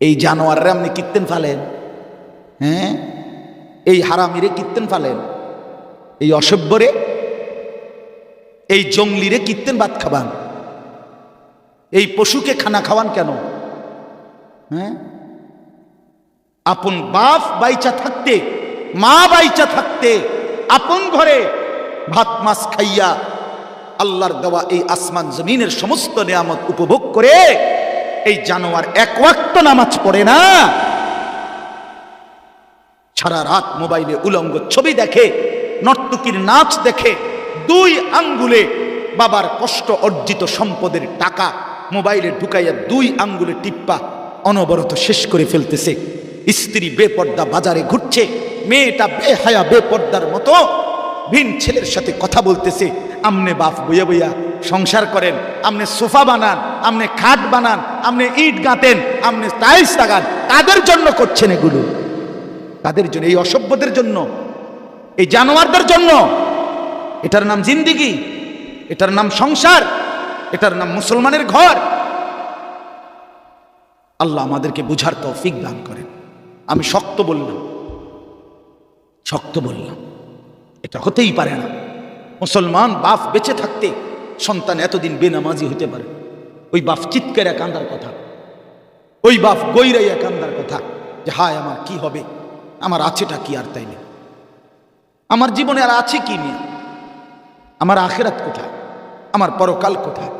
এই জানোয়াররা আপনি কীর্তেন ফালেন? হ্যাঁ? এই হারামিরে কীর্তেন ফালেন? এই অসভ্যরে? এই জঙ্গলিরে কীর্তেন ভাত খাবান? এই পশুকে খানা খাওয়ান কেন? হ্যাঁ? আপন বাপ বাইচা থাকতে, মা বাইচা থাকতে, আপন ঘরে ভাত, মাছ খাইয়া আল্লাহর দেওয়া এই আসমান জমিনের সমস্ত নিয়ামত উপভোগ করে এই জানোয়ার এক ওয়াক্ত নামাজ পড়ে না। সারা রাত মোবাইলে উলঙ্গ ছবি দেখে, নর্তকীর নাচ দেখে, দুই আঙ্গুলে বাবার কষ্ট অর্জিত সম্পদের টাকা মোবাইলে ঢুকাইয়া দুই আঙ্গুলে টিপ্পা অনবরত শেষ করে ফেলতেছে। স্ত্রী বেপর্দা বাজারে ঘুরছে, মেয়েটা বেহায়া বেপর্দার মতো। ভিন ছেলের সাথে কথা বলতেছে, আমনে বাপ বইয়া বইয়া সংসার করেন আপনি সোফা বানান আপনি খাট বানান আপনি ইট গাঁতেন আপনি টাইলস লাগান। তাদের জন্য করছেন এগুলো। কাদের জন্য, এই অসভ্যদের জন্য, এই জানোয়ারদের জন্য। এটার নাম জিন্দিগি, এটার নাম সংসার, এটার নাম মুসলমানের ঘর। আল্লাহ আমাদেরকে বুঝার তৌফিক দান করেন। আমি শক্ত বললাম শক্ত বললাম, এটা হতেই পারে না। মুসলমান বাপ বেঁচে থাকতে সন্তান এতদিন বেনামাজি হতে পারে। ওই বাপ চিৎকারে কান্দার কথা। ওই বাপ গৈরাইয়া কান্দার কথা যে, হায় আমার কি হবে? আমার আছেটা কি আর তাইলে? আমার জীবনে আর আছে কি নিয়ে? আমার আখেরাত কোথায়? আমার পরকাল কোথায়?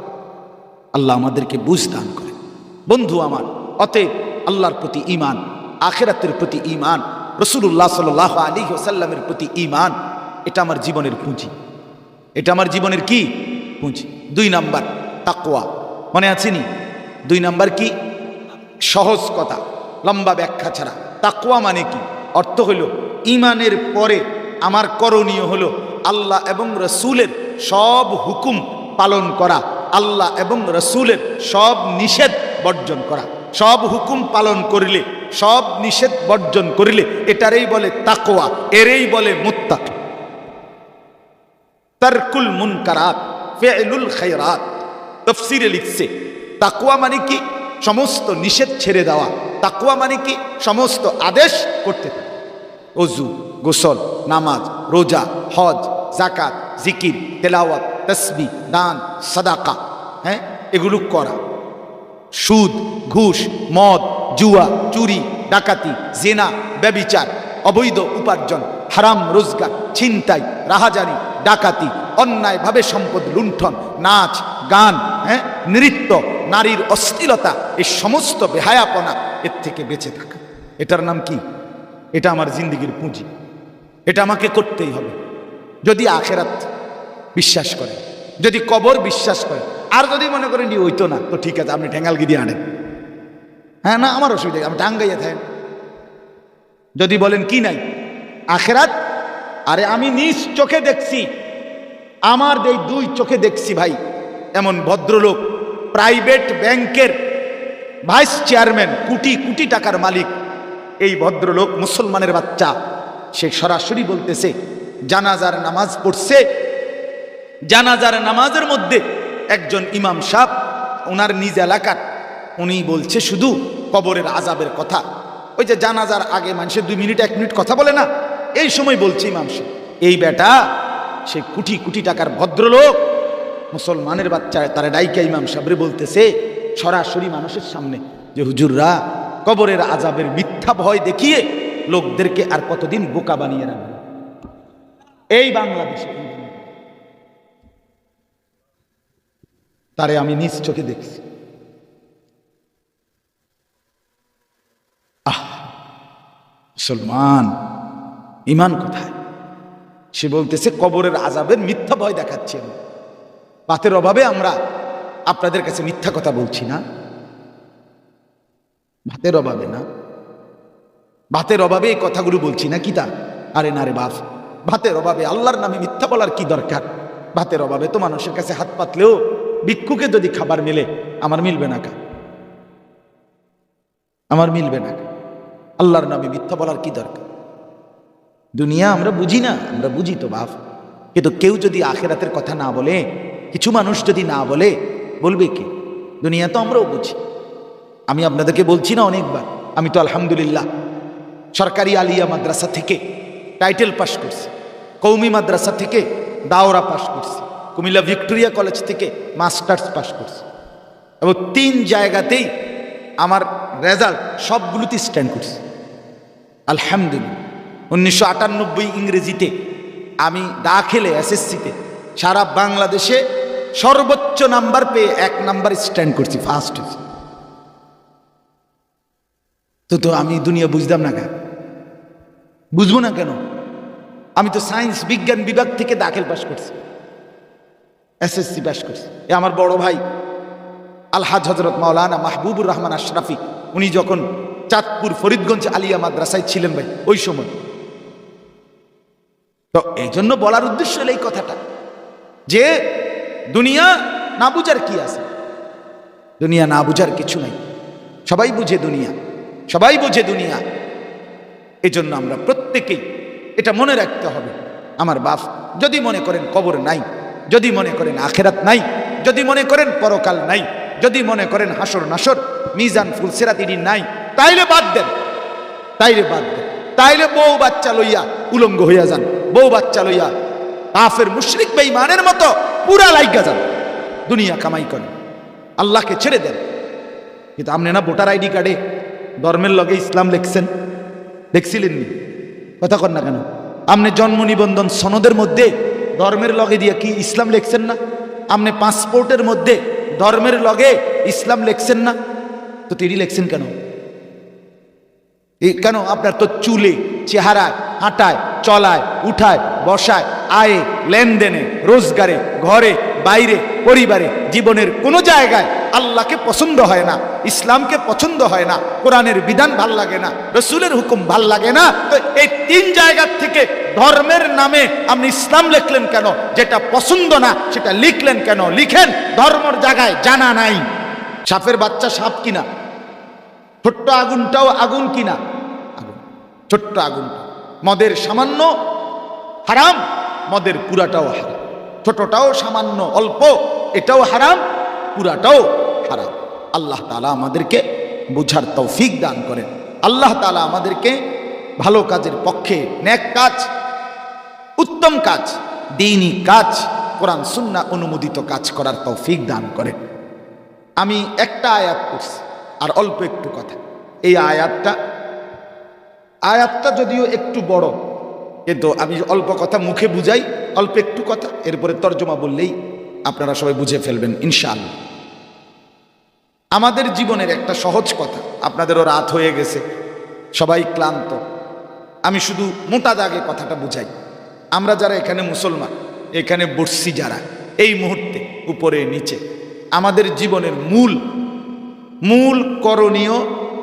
আল্লাহ আমাদেরকে বুঝ দান করে বন্ধু আমার, অতএব আল্লাহর প্রতি ইমান আখেরাতের প্রতি ইমান রসুল্লাহ সাল আলী ওসাল্লামের প্রতি ইমান এটা আমার জীবনের পুঁজি। এটা আমার জীবনের কি? পুঁজি। দুই নাম্বার তাকোয়া মনে আছেনি দুই নাম্বার কি? সহজ কথা, লম্বা ব্যাখ্যা ছাড়া। তাকোয়া মানে কি? অর্থ হলো, ইমানের পরে আমার করণীয় হলো আল্লাহ এবং রসুলের সব হুকুম পালন করা, আল্লাহ এবং রসুলের সব নিষেধ বর্জন করা। সব হুকুম পালন করিলে, সব নিষেধ বর্জন করিলে এটারই বলে তাকোয়া এরেই বলে মুত্তাক। তারকুল মুনকারাত। ফেলুল খায়রাত। তফসিরে লিখছে তাকুয়া মানে কি? সমস্ত নিষেধ ছেড়ে দেওয়া। তাকুয়া মানে কি? সমস্ত আদেশ করতে থাকা অজু গোসল, নামাজ, রোজা, হজ জাকাত জিকির, তেলাওয়াত, তসবি, দান, সাদাকা হ্যাঁ? এগুলো করা। সুদ, ঘুষ, মদ, জুয়া, চুরি, ডাকাতি, জেনা, ব্যবিচার, অবৈধ উপার্জন, হারাম রোজগার, ছিনতাই, রাহাজানি, ডাকাতি অন্যায়ভাবে সম্পদ লুণ্ঠন, নাচ, গান হ্যাঁ নৃত্য, নারীর অশ্লীলতা, এই সমস্ত বেহায়াপনা এর থেকে বেঁচে থাকা। এটার নাম কি? এটা আমার জিন্দগির পুঁজি। এটা আমাকে করতেই হবে। যদি আখেরাত বিশ্বাস করে, যদি কবর বিশ্বাস করে, আর যদি মনে করেন যে ওইতো না, তো ঠিক আছে, আপনি ঠেঙ্গালগিরি আনেন। হ্যাঁ না, আমার অসুবিধা আমি টাঙ্গাইয়া থাকেন। যদি বলেন কি নাই? আখেরাত? আরে আমি নিজ চোখে দেখছি আমার এই দুই চোখে দেখছি ভাই। এমন ভদ্রলোক প্রাইভেট ব্যাংকের ভাইস চেয়ারম্যান কোটি কোটি টাকার মালিক। এই ভদ্রলোক মুসলমানের বাচ্চা। সে সরাসরি বলতেছে, জানাজার নামাজ পড়ছে। জানাজার নামাজের মধ্যে একজন ইমাম সাহ ওনার নিজ এলাকার, উনি বলছে শুধু কবরের আজাবের কথা। ওই যে জানাজার আগে মানুষের দুই মিনিট, এক মিনিট কথা বলে না। এই সময় বলছে ইমাম সাহ এই বেটা সে কোটি কোটি টাকার ভদ্রলোক মুসলমানের বাচ্চা তারা ডাইকা ইমাম সাবরে বলতেছে, সরাসরি মানুষের সামনে যে হুজুররা কবরের আজাবের মিথ্যা ভয় দেখিয়ে লোকদেরকে আর কতদিন বোকা বানিয়ে রাখবে? এই বাংলাদেশে তারে আমি নিজ চোখে দেখছি। আহ, মুসলমান, ইমান কোথায়? সে বলতেছে, কবরের আজাবের মিথ্যা ভয় দেখাচ্ছে আমি। পাতের অভাবে আমরা আপনাদের কাছে মিথ্যা কথা বলছি না। ভাতের অভাবে না। ভাতের অভাবে এই কথাগুলো বলছি না কি তা? আরে না রে বাপ ভাতের অভাবে আল্লাহর নামে মিথ্যা বলার কি দরকার? ভাতের অভাবে তো মানুষের কাছে হাত পাতলেও ভিক্ষুকে যদি খাবার মিলে, আমার মিলবে না কা? আমার মিলবে না আল্লাহর নামে মিথ্যা বলার কি দরকার? দুনিয়া আমরা বুঝি না, আমরা বুঝি তো বাপ। কিন্তু কেউ যদি আখেরাতের কথা না বলে, কিছু মানুষ যদি না বলে, বলবে কি? দুনিয়া তো আমরাও বুঝি। আমি আপনাদেরকে বলছি না অনেকবার, আমি তো আলহামদুলিল্লাহ। সরকারি আলিয়া মাদ্রাসা থেকে টাইটেল পাস করছি, কৌমি মাদ্রাসা থেকে দাওরা পাস করছি, কুমিল্লা ভিক্টোরিয়া কলেজ থেকে মাস্টার্স পাস করছি। এবং তিন জায়গাতেই আমার রেজাল্ট সবগুলোতে স্ট্যান্ড করছি। আলহামদুলিল্লাহ। উনিশশো আটানব্বই ইংরেজিতে আমি দাখেলে এসএসসিতে সারা বাংলাদেশে সর্বোচ্চ নাম্বার পেয়ে এক নাম্বার স্ট্যান্ড করছি ফার্স্ট তো তো আমি দুনিয়া বুঝতাম না কেন? বুঝব না কেন? আমি তো সায়েন্স বিজ্ঞান বিভাগ থেকে দাখিল পাশ করছি, এসএসসি পাশ করছি। এ আমার বড় ভাই আলহাজ হজরত মাওলানা মাহবুবুর রহমান আশরাফি, উনি যখন চাঁদপুর ফরিদগঞ্জ আলিয়া মাদ্রাসায় ছিলেন ভাই, ওই সময়। তো এই জন্য বলার উদ্দেশ্য এই কথাটা, যে দুনিয়া না বুঝার কি আছে? দুনিয়া না বুঝার কিছু নাই। সবাই বুঝে দুনিয়া, সবাই বুঝে দুনিয়া। এই জন্য আমরা প্রত্যেকেই এটা মনে রাখতে হবে। আমার বাপ যদি মনে করেন কবর নাই, যদি মনে করেন আখেরাত নাই, যদি মনে করেন পরকাল নাই, যদি মনে করেন হাসর নাসর, মিজান ফুলসেরাতিরি নাই, তাইলে বাদ দেন, তাইলে বাদ দেন, তাইলে বউ বাচ্চা লইয়া উলঙ্গ হইয়া যান। বউ বাচ্চা লইয়া কাফের মুশরিক বেঈমানের মতো পুরা লাইগা যান, দুনিয়া কামাই করেন আল্লাহকে ছেড়ে দেন। কিন্তু আপনি না ভোটার আইডি কার্ডে ধর্মের লগে ইসলাম লেখছেন? দেখছিলেন নি কথা কর না কেন? আপনি জন্ম নিবন্ধন সনদের মধ্যে ধর্মের লগে দিয়ে কি ইসলাম লেখছেন না? আপনি পাসপোর্টের মধ্যে ধর্মের লগে ইসলাম লেখছেন না? তো তিনি লেখছেন কেন? কেন আপনার তো চুলে, চেহারায়, হাঁটায় চলায়, উঠায়, বসায়, আয়ে, লেনদেনে, রোজগারে, ঘরে, বাইরে, পরিবারে, জীবনের কোনো জায়গায় আল্লাহকে পছন্দ হয় না, ইসলামকে পছন্দ হয় না, কোরআনের বিধান ভালো লাগে না, রসুলের হুকুম ভালো লাগে না, তো এই তিন জায়গার থেকে ধর্মের নামে আপনি ইসলাম লিখলেন কেন? যেটা পছন্দ না, সেটা লিখলেন কেন? লিখেন, ধর্মর জায়গায় জানা নাই। সাপের বাচ্চা সাপ কিনা? ছোট্ট আগুনটাও আগুন কিনা? আগুন। ছোট্ট আগুনটা মদের সামান্য হারাম, মদের পুরাটাও হারাম। ছোটটাও সামান্য অল্প, এটাও হারাম, পুরাটাও হারাম। আল্লাহ তালা আমাদেরকে বুঝার তৌফিক দান করেন। আল্লাহ তালা আমাদেরকে ভালো কাজের পক্ষে ন্যাক কাজ, উত্তম কাজ, দিনই কাজ, কোরআন সুন্না অনুমোদিত কাজ করার তৌফিক দান করেন। আমি একটা আয়াত করছি আর অল্প একটু কথা। এই আয়াতটা আয়াতটা যদিও একটু বড়, কিন্তু আমি অল্প কথা মুখে বুঝাই, অল্প একটু কথা, এরপরে তর্জমা বললেই আপনারা সবাই বুঝে ফেলবেন, ইনশাআল্লাহ। আমাদের জীবনের একটা সহজ কথা, আপনাদেরও রাত হয়ে গেছে, সবাই ক্লান্ত। আমি শুধু মোটা দাগে কথাটা বুঝাই। আমরা যারা এখানে মুসলমান, এখানে বসছি যারা, এই মুহূর্তে, উপরে, নিচে, আমাদের জীবনের মূল মূল করণীয়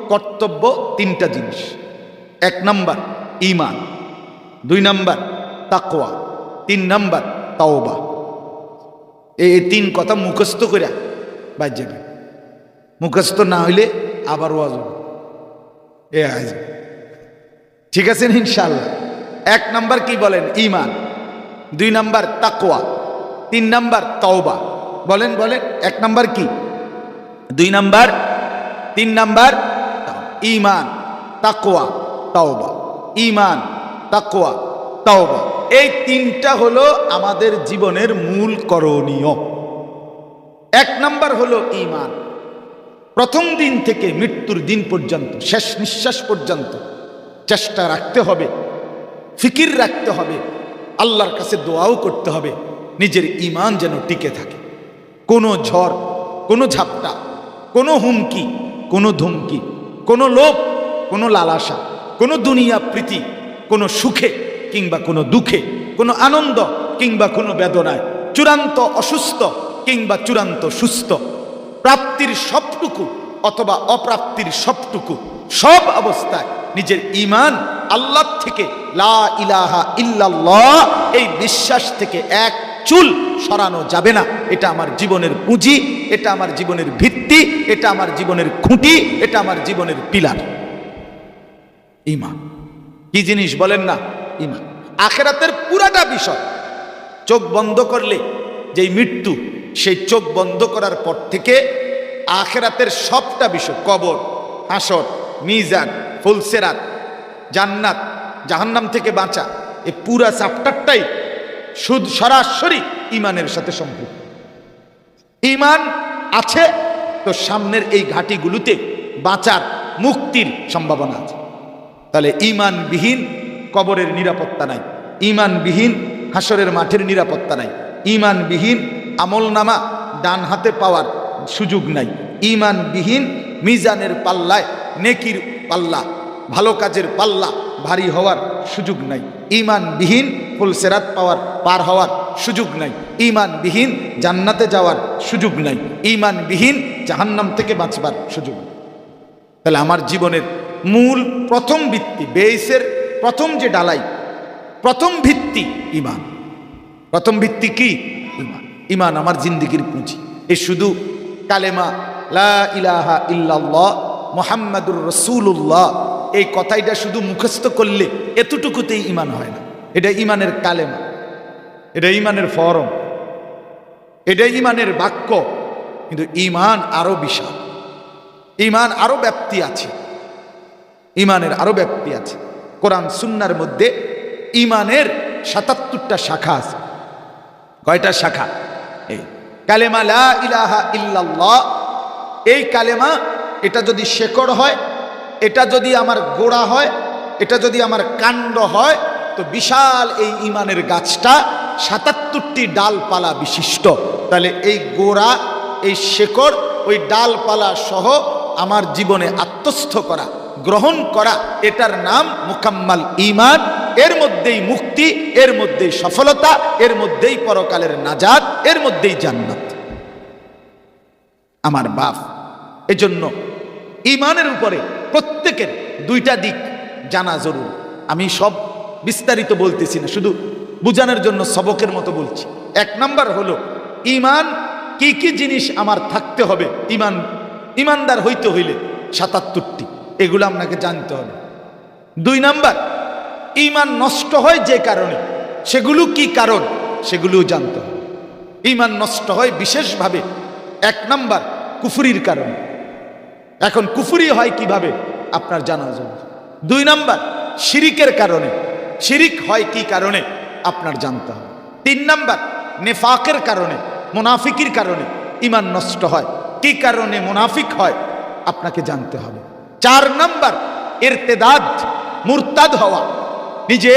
কর্তব্য তিনটা জিনিস। এক নাম্বার ইমান দুই নাম্বার তাকোয়া তিন নাম্বার, তাওবা। এই তিন কথা মুখস্থ করে বাজ যাবে মুখস্থ না হইলে আবার ওয়াজ। এ আজ। ঠিক আছে ইনশাল্লাহ এক নাম্বার কি বলেন? ইমান দুই নাম্বার তাকোয়া তিন নাম্বার, তওবা। বলেন বলেন, এক নাম্বার কি? দুই নাম্বার, তিন নাম্বার ইমান তাকোয়া তাওবা ইমান তাকোয়া তাওবা। এই তিনটা হলো আমাদের জীবনের মূল করণীয়। এক নাম্বার হলো ইমান প্রথম দিন থেকে মৃত্যুর দিন পর্যন্ত, শেষ নিঃশ্বাস পর্যন্ত চেষ্টা রাখতে হবে, ফিকির রাখতে হবে, আল্লাহর কাছে দোয়াও করতে হবে, নিজের ইমান যেন টিকে থাকে। কোনো ঝড়, কোনো ঝাপটা, কোনো হুমকি, কোনো ধুমকি, কোনো লোভ, কোনো লালাসা কোনো দুনিয়া প্রীতি, কোনো সুখে কিংবা কোনো দুঃখে, কোনো আনন্দ কিংবা কোনো বেদনায়, চূড়ান্ত অসুস্থ কিংবা চূড়ান্ত সুস্থ। প্রাপ্তির সবটুকু অথবা অপ্রাপ্তির সবটুকু সব অবস্থায় নিজের ইমান আল্লাহ থেকে লা ইলাহা ইল্লাল্লাহ, এই বিশ্বাস থেকে এক চুল সরানো যাবে না। এটা আমার জীবনের পুঁজি, এটা আমার জীবনের ভিত্তি, এটা আমার জীবনের খুঁটি, এটা আমার জীবনের পিলার। ইমান কি জিনিস বলেন না? ইমান আখেরাতের পুরাটা বিষয়, চোখ বন্ধ করলে যেই মৃত্যু, সেই চোখ বন্ধ করার পর থেকে আখেরাতের সবটা বিষয়, কবর, হাসর, মিজান, ফুলসেরাত, জান্নাত, জাহান্নাম থেকে বাঁচা, এই পুরা চ্যাপ্টারটাই সুদ সরাসরি ইমানের সাথে সম্পৃক্ত। ইমান আছে, তো সামনের এই ঘাটিগুলোতে বাঁচার মুক্তির সম্ভাবনা আছে। তাহলে ইমানবিহীন কবরের নিরাপত্তা নাই। ইমানবিহীন হাসরের মাঠের নিরাপত্তা নাই। ইমানবিহীন আমল নামা ডান হাতে পাওয়ার সুযোগ নাই। ইমানবিহীন মিজানের পাল্লায় নেকির পাল্লা, ভালো কাজের পাল্লা ভারী হওয়ার সুযোগ নাই। ইমানবিহীন ফুলসেরাত পাওয়ার, পার হওয়ার সুযোগ নাই। ইমানবিহীন জান্নাতে যাওয়ার সুযোগ নাই। ইমানবিহীন জাহান্নাম থেকে বাঁচবার সুযোগ তাহলে আমার জীবনের মূল প্রথম ভিত্তি বেসের প্রথম যে ডালাই, প্রথম ভিত্তি ইমান প্রথম ভিত্তি কি? ইমান ইমান আমার জিন্দিগির পুঁজি। এ শুধু কালেমা, লা ইলাহা মোহাম্মদুর রসুল্লাহ এই কথাইটা শুধু মুখস্থ করলে এতটুকুতেই ইমান হয় না। এটা ইমানের কালেমা। এটা ইমানের ফরম। এটা ইমানের বাক্য। কিন্তু ইমান আরও বিশাল। ইমান আরও ব্যাপ্তি আছে। ইমানের আরও ব্যাপ্তি আছে। কোরআন, সুন্নার মধ্যে ইমানের সাতাত্তরটা শাখা আছে। কয়টা শাখা? এই কালেমা লা ইলাহা ইল্লাল্লাহ। এই কালেমা, এটা যদি শেকড় হয়, এটা যদি আমার গোড়া হয়, এটা যদি আমার কাণ্ড হয়, তো বিশাল এই ইমানের গাছটা সাতাত্তরটি ডালপালা বিশিষ্ট। তাহলে এই গোড়া, এই শেকড়, ওই ডালপালা সহ আমার জীবনে আত্মস্থ করা। গ্রহণ করা, এটার নাম মুকাম্মাল ইমান এর মধ্যেই মুক্তি, এর মধ্যেই সফলতা, এর মধ্যেই পরকালের নাজাদ এর মধ্যেই জান্নাত। আমার বাপ, এজন্য ইমানের উপরে প্রত্যেকের দুইটা দিক জানা জরুরি। আমি সব বিস্তারিত বলতেছি না, শুধু বুঝানোর জন্য সবকের মতো বলছি। এক নাম্বার হলো ইমান কি কি জিনিস আমার থাকতে হবে? ইমান ইমানদার হইতে হইলে সাতাত্তরটি। এগুলো আপনাকে জানতে হবে। দুই নাম্বার, ইমান নষ্ট হয় যে কারণে। সেগুলো কি কারণ? সেগুলোও জানতে হবে। ইমান নষ্ট হয় বিশেষভাবে এক নাম্বার, কুফুরির কারণে। এখন কুফুরি হয় কীভাবে? আপনার জানা জরুরি দুই নাম্বার, শিরিকের কারণে। শিরিক হয় কি কারণে? আপনার জানতে হবে। তিন নাম্বার, নেফাকের কারণে, মুনাফিকির কারণে ইমান নষ্ট হয়। কি কারণে মুনাফিক হয়? আপনাকে জানতে হবে। চার নাম্বার এরতেদাদ মুরতাদ হওয়া, নিজে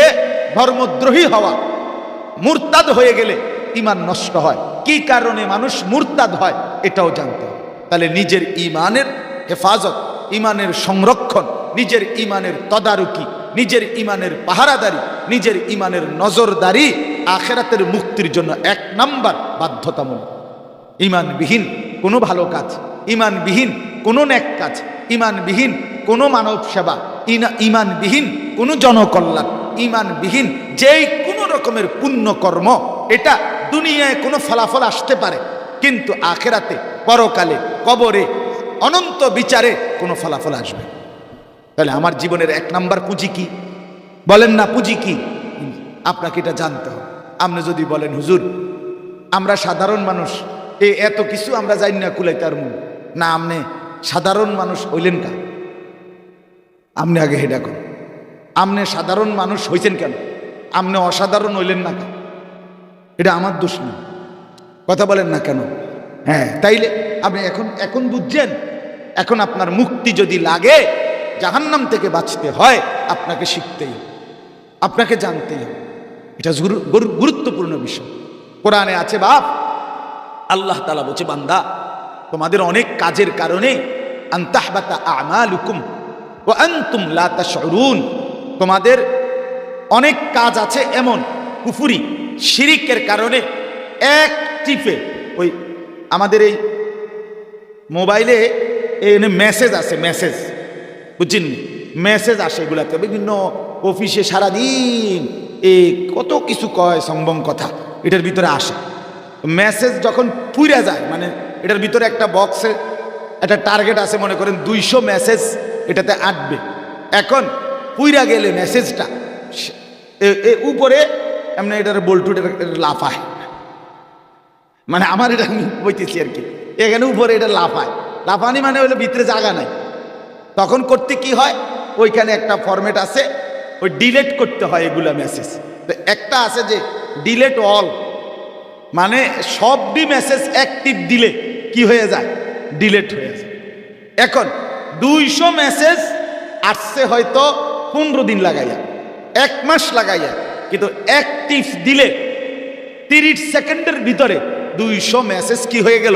ধর্মদ্রোহী হওয়া। মুরতাদ হয়ে গেলে ইমান নষ্ট হয়। কি কারণে মানুষ মুরতাদ হয় এটাও জানতে হবে। তাহলে নিজের ইমানের হেফাজত ইমানের সংরক্ষণ, নিজের ইমানের তদারকি, নিজের ইমানের পাহারাদারি, নিজের ইমানের নজরদারি আখেরাতের মুক্তির জন্য এক নাম্বার বাধ্যতামূলক। ইমানবিহীন কোনো ভালো কাজ ইমানবিহীন কোনো ন্যাক কাজ, ইমানবিহীন কোনো মানব সেবা ইমানবিহীন কোনো জনকল্যাণ, ইমানবিহীন যেই কোনো রকমের পুণ্যকর্ম, এটা দুনিয়ায় কোনো ফলাফল আসতে পারে, কিন্তু আখেরাতে, পরকালে, কবরে, অনন্ত বিচারে কোনো ফলাফল আসবে। তাহলে আমার জীবনের এক নাম্বার পুঁজি কি? বলেন না পুঁজি কি? আপনাকে এটা জানতে হবে। আপনি যদি বলেন, হুজুর, আমরা সাধারণ মানুষ, এ এত কিছু আমরা জানি না কুলাইতার মুখ না আপনি সাধারণ মানুষ হইলেন কা আপনি আগে হেডা কর। আপনি সাধারণ মানুষ হইছেন কেন? আপনি অসাধারণ হইলেন না কেন এটা আমার দোষ না। কথা বলেন না কেন? হ্যাঁ তাইলে আপনি এখন এখন বুঝছেন? এখন আপনার মুক্তি যদি লাগে, জাহান্নাম থেকে বাঁচতে হয়, আপনাকে শিখতেই হবে। আপনাকে জানতেই হবে। এটা গুরু- গুরু- গুরুত্বপূর্ণ বিষয়। কোরআনে আছে বাপ, আল্লাহ তালা বলছে, বান্দা তোমাদের অনেক কাজের কারণে ও আনতুম লা তাশউরুন। তোমাদের অনেক কাজ আছে এমন কুফুরি, শিরিকের কারণে এক টিপে ওই আমাদের এই মোবাইলে এখানে মেসেজ আছে মেসেজ। বুঝছেন? মেসেজ আসে এগুলাতে। বিভিন্ন অফিসে সারাদিন এ কত কিছু কয় সম্ভব কথা, এটার ভিতরে আসে। মেসেজ যখন পুইরা যায় মানে এটার ভিতরে একটা বক্সে একটা টার্গেট আছে, মনে করেন দুইশো মেসেজ এটাতে আঁটবে। এখন পুইরা গেলে মেসেজটা এ- উপরে এমনি এটার বল্টু লাফায়। মানে আমার এটা আমি বইতেছি আর কি। এখানে উপরে এটা লাফায়। লাফানি মানে হলো ভিতরে জায়গা নাই। তখন করতে কি হয়? ওইখানে একটা ফরম্যাট আছে, ওই ডিলেট করতে হয় এগুলা মেসেজ তো একটা আছে যে ডিলেট অল মানে সবটি মেসেজ অ্যাক্টিভ দিলে কি হয়ে যায়? ডিলেট হয়ে যায়। এখন দুইশো মেসেজ আসছে হয়তো পনেরো দিন লাগাইয়া, এক মাস লাগাইয়া, কিন্তু অ্যাক্টিভ দিলে তিরিশ সেকেন্ডের ভিতরে দুইশো মেসেজ কি হয়ে গেল?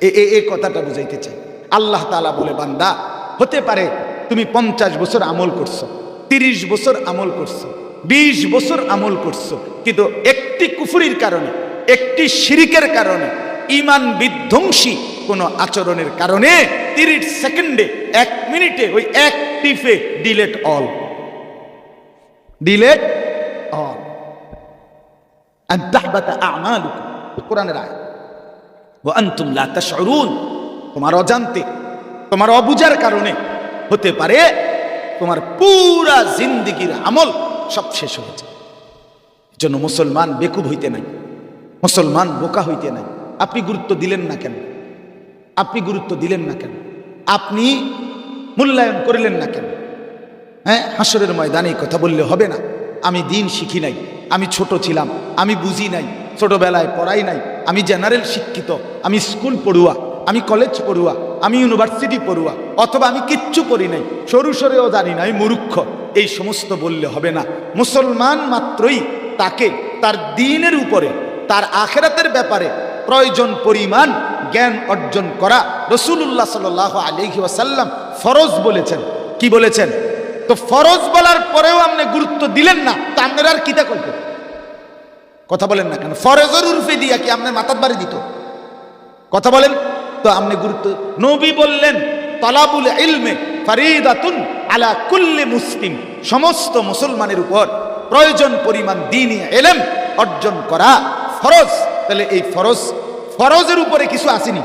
এ- কথাটা বুঝাইতে চাই। আল্লাহ তালা বলে, বান্দা, হতে পারে তুমি পঞ্চাশ বছর আমল করছ, তিরিশ বছর আমল করছ, বিশ বছর আমল করছ, কিন্তু একটি কুফুরির কারণে, একটি শিরিকের কারণে ইমান বিধ্বংসী কোনো আচরণের কারণে তিরিশ সেকেন্ডে এক মিনিটে ওই এক টিফে ডিলেট অল। Delete all. তোমার অজান্তে, তোমার অবুজার কারণে হতে পারে তোমার পুরা জিন্দিগির আমল সব শেষ হয়েছে। জন্য মুসলমান বেকুব হইতে নাই, মুসলমান বোকা হইতে নাই। আপনি গুরুত্ব দিলেন না কেন? আপনি গুরুত্ব দিলেন না কেন? আপনি মূল্যায়ন করলেন না কেন? হ্যাঁ হাসরের ময়দানে কথা বললে হবে না। আমি দিন শিখি নাই, আমি ছোট ছিলাম, আমি বুঝি নাই, ছোটবেলায় পড়াই নাই, আমি জেনারেল শিক্ষিত, আমি স্কুল পড়ুয়া, আমি কলেজ পড়ুয়া, আমি ইউনিভার্সিটি পড়ুয়া, অথবা আমি কিচ্ছু পড়ি নাই, সরু সরেও জানি নাই মুরুক্ষ এই সমস্ত বললে হবে না। মুসলমান মাত্রই তাকে তার দিনের উপরে, তার আখেরাতের ব্যাপারে প্রয়োজন পরিমাণ জ্ঞান অর্জন করা রসুল্লাহ সাল আলহি ফরজ বলেছেন। কি বলেছেন? তো ফরজ বলার পরেও আপনি গুরুত্ব দিলেন না, তা আপনার আর কিতা করবে? কথা বলেন না কেন? ফরজের উর্ফে দিয়া কি আপনার মাথার বাড়ি দিত? কথা বলেন। তো আপনি গুরুত্ব, নবী বললেন, তালাবুল ইলমে ফারিদাতুন আলা কুল্লি মুসলিম। সমস্ত মুসলমানের উপর প্রয়োজন পরিমাণ দিনই এলেম অর্জন করা ফরজ। তাহলে এই ফরজ, ফরজের উপরে কিছু আসেনি।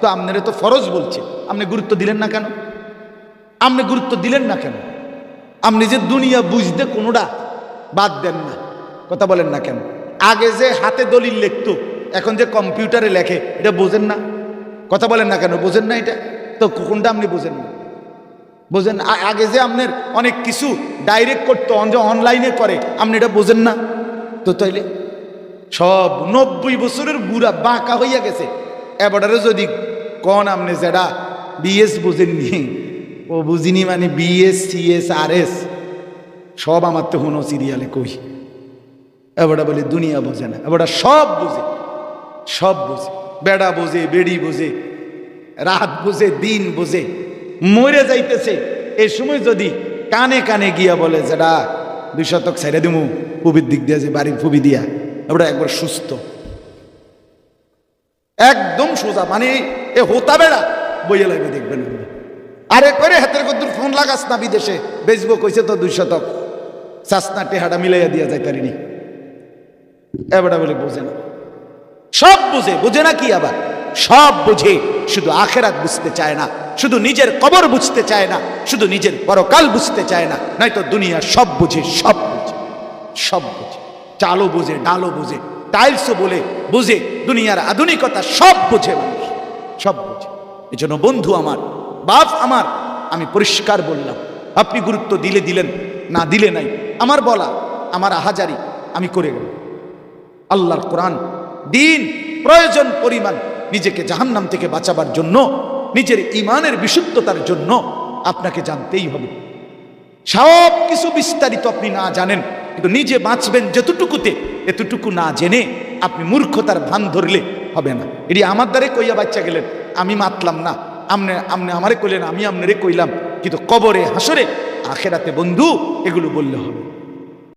তো আপনারা তো ফরজ বলছে। আপনি গুরুত্ব দিলেন না কেন? আপনি গুরুত্ব দিলেন না কেন? আপনি যে দুনিয়া বুঝতে কোনোটা বাদ দেন না। কথা বলেন না কেন? আগে যে হাতে দলিল লিখতো, এখন যে কম্পিউটারে লেখে, এটা বোঝেন না? কথা বলেন না কেন? বোঝেন না এটা? তো কোনটা আপনি বোঝেন না? বোঝেন আগে যে আপনার অনেক কিছু ডাইরেক্ট করতো অনলাইনে করে আপনি এটা বোঝেন না? তো তাইলে সব নব্বই বছরের বুড়া বাঁকা হইয়া গেছে। এবারে যদি কন আপনি যেটা বিএস বুঝেননি, ও বুঝিনি মানে বিএস, সিএস আর এস সব আমার তো হনো সিরিয়ালে কই। এবারটা বলে দুনিয়া বোঝে না এবারটা সব বুঝে, সব বোঝে, বেড়া বোঝে, বেড়ি বোঝে, রাত বোঝে, দিন বোঝে, মরে যাইতেছে। এই সময় যদি কানে কানে গিয়া বলে যেটা দুই শতক ছেড়ে দিমু, পুবির দিক দিয়ে যে বাড়ির পুবি দিয়া। ওটা একবার সুস্থ। একদম সোজা মানে এ হোতা বেড়া, বইয়ে লাগবে, দেখবেন। আরে করে হাতের কদ্দুর ফোন লাগাস না বিদেশে? বেচবো কইছে তো দুই শতক। চাষনা টেহাটা মিলাইয়া দিয়া যায় তারিনি। এবারটা বলে, বোঝে না। সব বুঝে বুঝে না কি আবার? সব বুঝে, শুধু আখেরাত বুঝতে চায় না। শুধু নিজের কবর বুঝতে চায় না। শুধু নিজের পরকাল বুঝতে চায় না। নয়তো দুনিয়া সব বুঝে সব বুঝে সব বুঝে। চালও বুঝে, ডালও বুঝে, টাইলসও বলে, বুঝে, দুনিয়ার আধুনিকতা সব বুঝে মানুষ, সব বুঝে। এই জন্য বন্ধু আমার, বাপ আমার, আমি পরিষ্কার বললাম, আপনি গুরুত্ব দিলে দিলেন, না দিলে নাই, আমার বলা, আমার আহাজারি, আমি করে গেলাম আল্লাহর কোরআন, দিন, প্রয়োজন, পরিমাণ, নিজেকে জাহান্নাম থেকে বাঁচাবার জন্য, নিজের ইমানের বিশুদ্ধতার জন্য আপনাকে জানতেই হবে। সব কিছু বিস্তারিত আপনি না জানেন কিন্তু নিজে বাঁচবেন যতটুকুতে, এতটুকু না জেনে আপনি মূর্খতার ভান ধরলে হবে না। এটি আমার দ্বারে কইয়া বাচ্চা গেলেন, আমি মাতলাম না। আমনে আমনে আমারে কইলেন, আমি আমনেরে কইলাম, কিন্তু কবরে, হাসরে, আখেরাতে বন্ধু, এগুলো বললে হবে